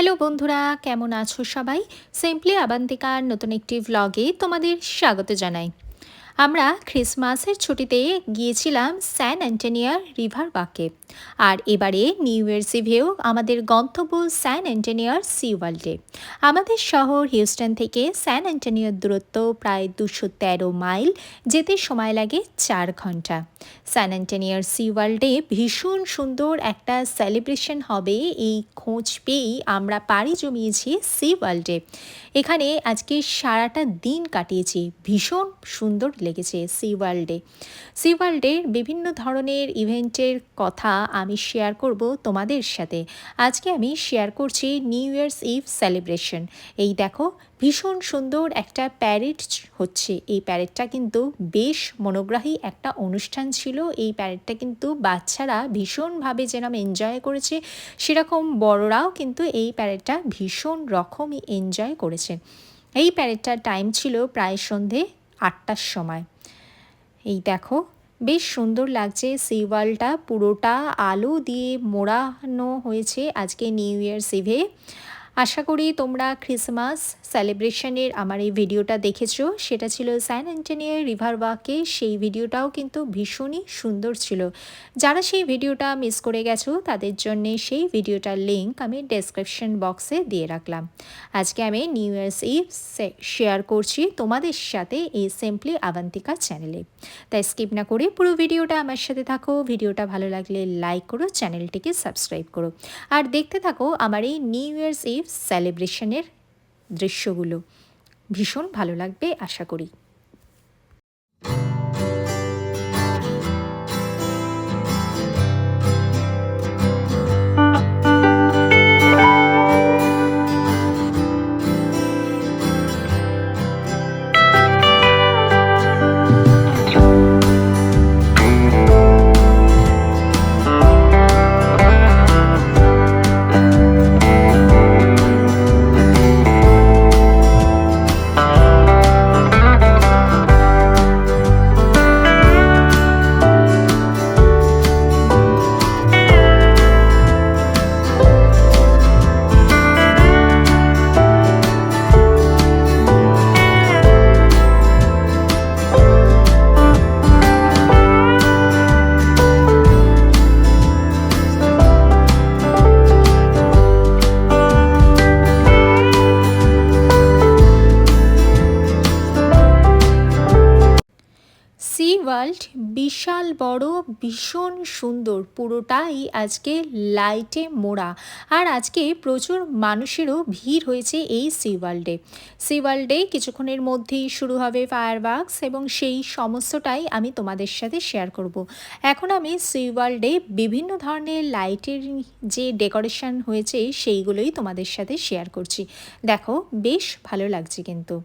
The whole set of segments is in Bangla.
হ্যালো বন্ধুরা কেমন আছো সবাই? সিম্পলি আবান্তিকার নতুন একটি ভ্লগে তোমাদের স্বাগত জানাই। আমরা ক্রিসমাসের ছুটিতে গিয়েছিলাম স্যান অ্যান্টেনিয়ার রিভার বাকে আর এবারে নিউ ইয়ার্স ইভেও আমাদের গন্তব্য স্যান অ্যান্টনিয়ার সি ওয়ার্ল্ডে আমাদের শহর হিউস্টন থেকে স্যান অ্যান্টেনিয়ার দূরত্ব প্রায় দুশো তেরো মাইল, যেতে সময় লাগে চার ঘণ্টা। স্যান অ্যান্টনিয়ার সি ওয়ার্ল্ডে ভীষণ সুন্দর একটা সেলিব্রেশন হবে এই খোঁজ পেয়েই আমরা পাড়ি জমিয়েছি সি ওয়ার্ল্ডে এখানে আজকে সারাটা দিন কাটিয়েছি, ভীষণ সুন্দর লেগেছে সি ওয়ার্ল্ডে। সি ওয়ার্ল্ডের বিভিন্ন ধরনের ইভেন্টের কথা আমি শেয়ার করব তোমাদের সাথে। আজকে আমি শেয়ার করছি নিউ ইয়ার্স ইভ সেলিব্রেশন। এই দেখো, ভীষণ সুন্দর একটা প্যারেড হচ্ছে। এই প্যারেডটা কিন্তু বেশ মনোগ্রাহী একটা অনুষ্ঠান ছিল। এই প্যারেডটা কিন্তু বাচ্চারা ভীষণভাবে যেরকম এনজয় করেছে, সেরকম বড়রাও কিন্তু এই প্যারেডটা ভীষণ রকমই এনজয় করেছে। এই প্যারেডটার টাইম ছিল প্রায় সন্ধে আটটার সময়। এই দেখো, বেশ সুন্দর লাগছে সেই ওয়ালটা পুরোটা আলো দিয়ে মোড়ানো হয়েছে আজকে নিউ ইয়ার্স ইভে আশা করি তোমরা ক্রিসমাস সেলিব্রেশনের আমার এই ভিডিওটা দেখেছ। সেটা ছিল স্যান অ্যান্টনিয়ার রিভার ওয়াকে সেই ভিডিওটাও কিন্তু ভীষণই সুন্দর ছিল। যারা সেই ভিডিওটা মিস করে গেছো, তাদের জন্য সেই ভিডিওটার লিঙ্ক আমি ডেসক্রিপশন বক্সে দিয়ে রাখলাম। আজকে আমি নিউ ইয়ার্স ইভ শেয়ার করছি তোমাদের সাথে এই সিম্পলি আবান্তিকা চ্যানেলে তাই স্কিপ না করে পুরো ভিডিওটা আমার সাথে থাকো। ভিডিওটা ভালো লাগলে লাইক করো চ্যানেলটিকে সাবস্ক্রাইব করো। আর দেখতে থাকো আমার এই নিউ ইয়ার্স ইভ সেলিব্রেশনের দৃশ্যগুলো। ভীষণ ভালো লাগবে আশা করি। ওয়ার্ল্ড বিশাল বড়, ভীষণ সুন্দর, পুরোটাই আজকে লাইটে মোড়া। আর আজকে প্রচুর মানুষেরও ভিড় হয়েছে এই সি ওয়ার্ল্ডে সি ওয়ার্ল্ডে কিছুক্ষণের মধ্যেই শুরু হবে ফায়ার ওয়ার্কস এবং সেই সমস্তটাই আমি তোমাদের সাথে শেয়ার করব। এখন আমি সি ওয়ার্ল্ডে বিভিন্ন ধরনের লাইটের যে ডেকোরেশন হয়েছে সেইগুলোই তোমাদের সাথে শেয়ার করছি। দেখো, বেশ ভালো লাগছে কিন্তু।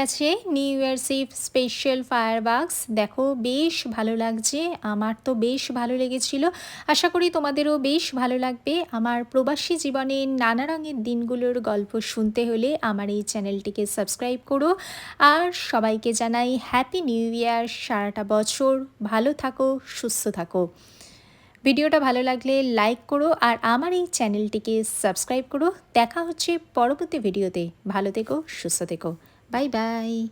গেছে New Year's Eve special fire বাক্স দেখো, বেশ ভালো লাগছে। আমার তো বেশ ভালো লেগেছিল। আশা করি তোমাদেরও বেশ ভালো লাগবে। আমার প্রবাসী জীবনের নানা রঙের দিনগুলোর গল্প শুনতে হলে আমার এই চ্যানেলটিকে সাবস্ক্রাইব করো। আর সবাইকে জানাই হ্যাপি নিউ ইয়ার সারাটা বছর ভালো থাকো, সুস্থ থাকো। ভিডিওটা ভালো লাগলে লাইক করো আর আমার এই চ্যানেলটিকে সাবস্ক্রাইব করো। দেখা হচ্ছে পরবর্তী ভিডিওতে। ভালো থেকো, সুস্থ থেকো। Bye bye.